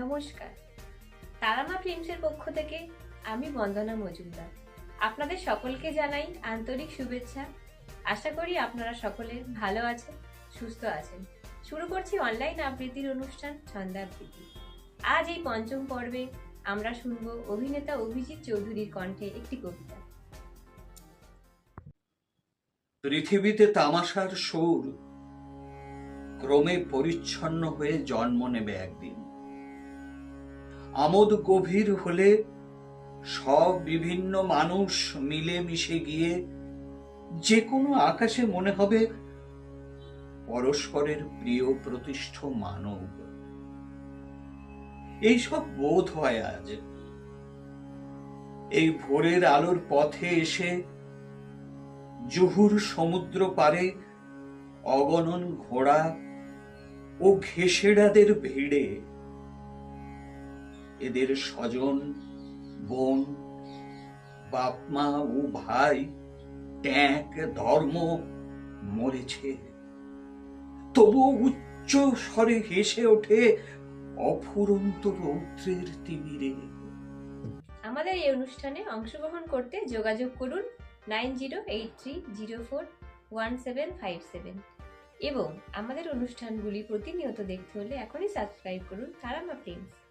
নমস্কার। তারামা ফিল্মসের পক্ষ থেকে আমি বন্দনা মজুমদার। আপনাদের সকলকে জানাই আন্তরিক শুভেচ্ছা। আশা করি আপনারা সকলে ভালো আছেন, সুস্থ আছেন। শুরু করছি অনলাইন আবৃত্তির অনুষ্ঠান ছন্দাবৃত্তি। আজ এই পঞ্চম পর্বে আমরা শুনব অভিনেতা অভিজিৎ চৌধুরীর কণ্ঠে একটি কবিতা। পৃথিবীতে তামাশার সুর ক্রমে পরিচ্ছন্ন হয়ে জন্ম নেবে একদিন। আমোদ গভীর হলে সব বিভিন্ন মানুষ মিলে মিশে গিয়ে যে কোনো আকাশে মনে হবে পরস্পরের প্রিয় প্রতিষ্ঠ মানব। এইসব বোধ হয় আজ। এই ভোরের আলোর পথে এসে জুহুর সমুদ্র পারে অগণন ঘোড়া ও ঘেষেড়াদের ভিড়ে এদের স্বজন, বোন, বাপমা ও ভাই, ট্যাঁক, ধর্ম মরেছে। তবু উচ্চ স্বরে হেসে ওঠে অফুরন্ত রৌদ্রের তিমিরে। আমাদের এই অনুষ্ঠানে অংশগ্রহণ করতে যোগাযোগ করুন nine zero eight three zero four one seven five seven এবং আমাদের অনুষ্ঠানগুলি প্রতিনিয়ত দেখতে হলে এখনই সাবস্ক্রাইব করুন তারামা ফিল্মস।